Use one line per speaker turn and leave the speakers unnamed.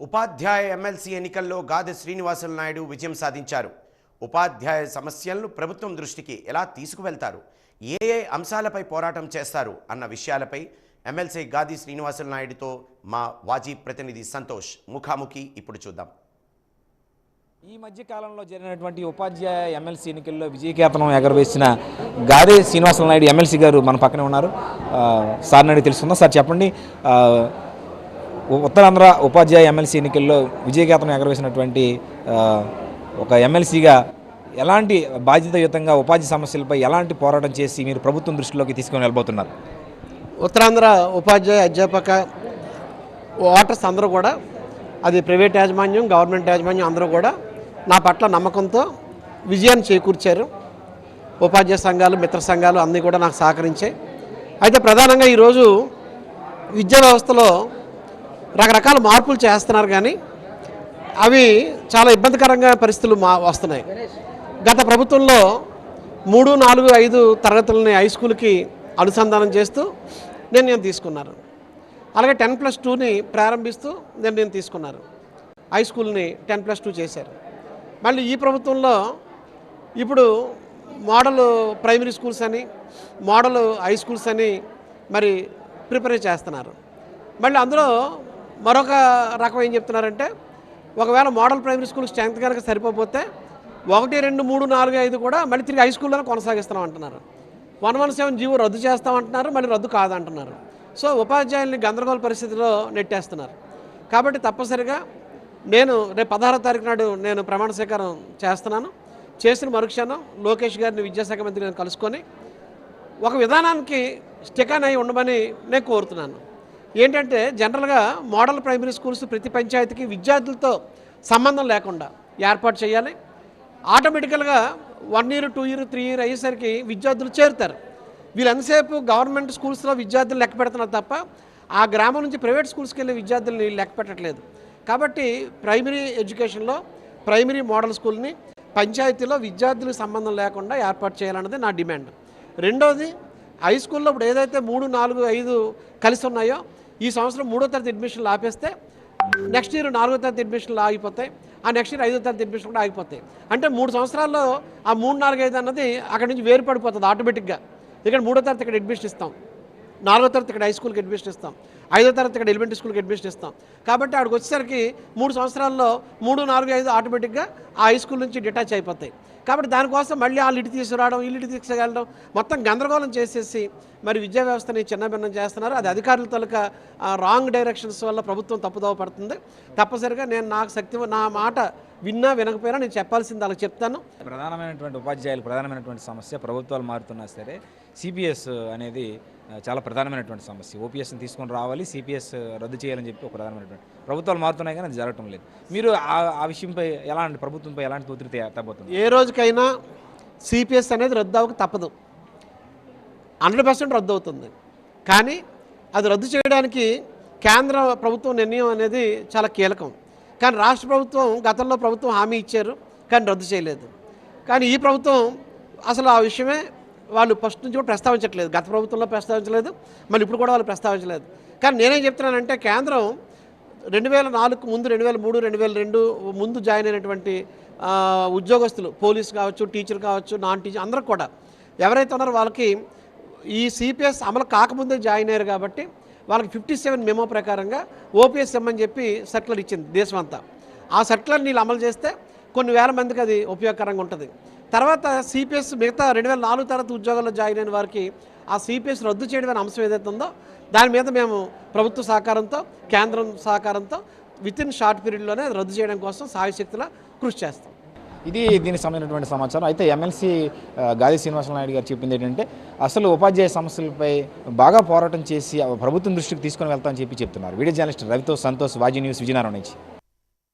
ఉపాధ్యాయ MLC ఎన్నికల్లో గాది శ్రీనివాసులు నాయుడు విజయం సాధించారు. ఉపాధ్యాయ సమస్యలను ప్రభుత్వం దృష్టికి ఎలా తీసుకువెళ్తారు? ఏ ఏ అంశాలపై పోరాటం చేస్తారు? అన్న విషయాలపై ఎమ్మెల్సీ గాది శ్రీనివాసులు నాయుడుతో మా వాజీ ప్రతినిధి సంతోష్ ముఖాముఖి ఇప్పుడు చూద్దాం.
ఈ మధ్యకాలంలో జరిగినటువంటి ఉపాధ్యాయ ఎమ్మెల్సీ ఎన్నికల్లో విజయకేతనం ఎగరవేసిన గాదే శ్రీనివాస నాయుడు ఎమ్మెల్సీ గారు మన పక్కనే ఉన్నారు. సార్ నాయుడు తెలుసుకుందాం. సార్ చెప్పండి. ఉత్తరాంధ్ర ఉపాధ్యాయ ఎమ్మెల్సీ ఎన్నికల్లో విజయగాథను ఎగరవేసినటువంటి ఒక ఎమ్మెల్సీగా ఎలాంటి బాధ్యతాయుతంగా ఉపాధి సమస్యలపై ఎలాంటి పోరాటం చేసి మీరు ప్రభుత్వం దృష్టిలోకి తీసుకొని వెళ్ళబోతున్నారు?
ఉత్తరాంధ్ర ఉపాధ్యాయ అధ్యాపక ఓటర్స్ అందరూ కూడా అది ప్రైవేట్ యాజమాన్యం గవర్నమెంట్ యాజమాన్యం అందరూ కూడా నా పట్ల నమ్మకంతో విజయాన్ని చేకూర్చారు. ఉపాధ్యాయ సంఘాలు మిత్ర సంఘాలు అన్నీ కూడా నాకు సహకరించాయి. అయితే ప్రధానంగా ఈరోజు విద్యా వ్యవస్థలో రకరకాల మార్పులు చేస్తున్నారు కానీ అవి చాలా ఇబ్బందికరంగా పరిస్థితులు మా వస్తున్నాయి. గత ప్రభుత్వంలో మూడు నాలుగు ఐదు తరగతులని హై స్కూల్కి అనుసంధానం చేస్తూ నిర్ణయం తీసుకున్నారు. అలాగే టెన్ ప్లస్ టూని ప్రారంభిస్తూ నిర్ణయం తీసుకున్నారు. హై స్కూల్ని టెన్ ప్లస్ టూ చేశారు. మళ్ళీ ఈ ప్రభుత్వంలో ఇప్పుడు మోడల్ ప్రైమరీ స్కూల్స్ అని మోడల్ హై స్కూల్స్ అని మరి ప్రిపేర్ చేస్తున్నారు. మళ్ళీ అందులో మరొక రకం ఏం చెప్తున్నారంటే ఒకవేళ మోడల్ ప్రైమరీ స్కూల్ స్ట్రెంత్ కనుక సరిపోతే ఒకటి రెండు మూడు నాలుగు ఐదు కూడా మళ్ళీ తిరిగి హై స్కూల్లోనే కొనసాగిస్తాం అంటున్నారు వన్ వన్ సెవెన్ జీవో రద్దు చేస్తామంటున్నారు మళ్ళీ రద్దు కాదంటున్నారు. సో ఉపాధ్యాయుల్ని గందరగోళ పరిస్థితిలో నెట్టేస్తున్నారు. కాబట్టి తప్పనిసరిగా నేను రేపు పదహారో తారీఖు నాడు నేను ప్రమాణ స్వీకారం చేస్తున్నాను. చేసిన మరుక్షణం లోకేష్ గారిని విద్యాశాఖ మంత్రి నేను కలుసుకొని ఒక విధానానికి స్టికాన్ అయి ఉండమని నేను కోరుతున్నాను. ఏంటంటే జనరల్గా మోడల్ ప్రైమరీ స్కూల్స్ ప్రతి పంచాయతీకి విద్యార్థులతో సంబంధం లేకుండా ఏర్పాటు చేయాలి. ఆటోమేటికల్గా one year two year three year అయ్యేసరికి విద్యార్థులు చేరుతారు. వీళ్ళంతసేపు గవర్నమెంట్ స్కూల్స్లో విద్యార్థులు లెక్క పెడుతున్నారు తప్ప ఆ గ్రామం నుంచి ప్రైవేట్ స్కూల్స్కి వెళ్ళే విద్యార్థుల్ని లెక్క పెట్టట్లేదు. కాబట్టి ప్రైమరీ ఎడ్యుకేషన్లో ప్రైమరీ మోడల్ స్కూల్ని పంచాయతీలో విద్యార్థులకు సంబంధం లేకుండా ఏర్పాటు చేయాలన్నది నా డిమాండ్. రెండోది హై స్కూల్లో ఇప్పుడు ఏదైతే మూడు నాలుగు ఐదు కలిసి ఉన్నాయో ఈ సంవత్సరం మూడో తరగతి అడ్మిషన్లు ఆపేస్తే నెక్స్ట్ ఇయర్ నాలుగో తరగతి అడ్మిషన్లు ఆగిపోతాయి. ఆ నెక్స్ట్ ఇయర్ ఐదో తరగతి అడ్మిషన్ కూడా ఆగిపోతాయి. అంటే మూడు సంవత్సరాల్లో ఆ మూడు నాలుగు ఐదు అన్నది అక్కడి నుంచి వేరుపడిపోతుంది ఆటోమేటిక్గా ఇక్కడ మూడో తరగతి ఇక్కడ అడ్మిషన్ ఇస్తాం. నాలుగో తరగతి ఇక్కడ హై స్కూల్కి అడ్మిషన్ ఇస్తాం. ఐదో తరగతి ఇక్కడ ఎలిమెంటరీ స్కూల్కి అడ్మిషన్ ఇస్తాం. కాబట్టి అక్కడికి వచ్చేసరికి మూడు సంవత్సరాల్లో మూడు నాలుగు ఐదు ఆటోమేటిక్గా ఆ హై స్కూల్ నుంచి డిటాచ్ అయిపోతాయి. కాబట్టి దానికోసం మళ్ళీ వాళ్ళు ఇటు తీసుకురావడం వీళ్ళు ఇటు తీసుకెళ్ళడం మొత్తం గందరగోళం చేసేసి మరి విద్యా వ్యవస్థని చిన్నభిన్నం చేస్తున్నారు. అది అధికారుల తలక రాంగ్ డైరెక్షన్స్ వల్ల ప్రభుత్వం తప్పుదోవ పడుతుంది. తప్పనిసరిగా నేను నాకు శక్తి నా మాట విన్నా వినకపోయినా నేను చెప్పాల్సింది అలా చెప్తాను.
ప్రధానమైనటువంటి ఉపాధ్యాయులు ప్రధానమైనటువంటి సమస్య ప్రభుత్వాలు మారుతున్నా సరే సిబిఎస్ అనేది చాలా ప్రధానమైనటువంటి సమస్య. ఓపీఎస్ని తీసుకొని రావాలి. సిపిఎస్ రద్దు చేయాలని చెప్పి ఒక ప్రధానమైనటువంటి ప్రభుత్వాలు మారుతున్నాయి కానీ అది జరగటం లేదు. మీరు ఆ ఆ విషయంపై ఎలాంటి ప్రభుత్వంపై ఎలాంటి ఒత్తిడి తే-
ఏ రోజుకైనా సిపిఎస్ అనేది రద్దు అవ్వక తప్పదు. హండ్రెడ్ పర్సెంట్ రద్దు అవుతుంది. కానీ అది రద్దు చేయడానికి కేంద్ర ప్రభుత్వం నిర్ణయం అనేది చాలా కీలకం. కానీ రాష్ట్ర ప్రభుత్వం గతంలో ప్రభుత్వం హామీ ఇచ్చారు కానీ రద్దు చేయలేదు. కానీ ఈ ప్రభుత్వం అసలు ఆ విషయమే వాళ్ళు ఫస్ట్ నుంచి కూడా ప్రస్తావించట్లేదు. గత ప్రభుత్వంలో ప్రస్తావించలేదు మళ్ళీ ఇప్పుడు కూడా వాళ్ళు ప్రస్తావించలేదు. కానీ నేనేం చెప్తున్నానంటే కేంద్రం రెండు వేల నాలుగు ముందు రెండు వేల మూడు రెండు వేల రెండు ముందు జాయిన్ అయినటువంటి ఉద్యోగస్తులు పోలీస్ కావచ్చు టీచర్ కావచ్చు నాన్ టీచర్ అందరూ కూడా ఎవరైతే ఉన్నారో వాళ్ళకి ఈ సిపిఎస్ అమలు కాకముందే జాయిన్ అయ్యారు కాబట్టి వాళ్ళకి ఫిఫ్టీ సెవెన్ మెమో ప్రకారంగా ఓపీఎస్ ఇమ్మని చెప్పి సర్కులర్ ఇచ్చింది దేశం అంతా ఆ సర్కులర్ నీళ్ళు అమలు చేస్తే కొన్ని వేల మందికి అది ఉపయోగకరంగా ఉంటుంది. తర్వాత సిపిఎస్ మిగతా రెండు వేల నాలుగు తర్వాత ఉద్యోగాల్లో జాయిన్ అయిన వారికి ఆ సిపిఎస్ రద్దు చేయడం అనే అంశం ఏదైతే ఉందో దాని మీద మేము ప్రభుత్వ సహకారంతో కేంద్రం సహకారంతో విత్ ఇన్ షార్ట్ పీరియడ్లోనే రద్దు చేయడం కోసం సాయశక్తిలా కృషి చేస్తాం.
ఇది దీనికి సంబంధించినటువంటి సమాచారం. అయితే ఎమ్మెల్సీ గాది శ్రీనివాస నాయుడు గారు చెప్పింది ఏంటంటే అసలు ఉపాధ్యాయ సమస్యలపై బాగా పోరాటం చేసి ఆ ప్రభుత్వం దృష్టికి తీసుకొని వెళ్తామని చెప్పి చెప్తున్నారు. వీడియో జర్నలిస్ట్ రవితో సంతోష్ వాజీ న్యూస్ విజయనగరం నుంచి.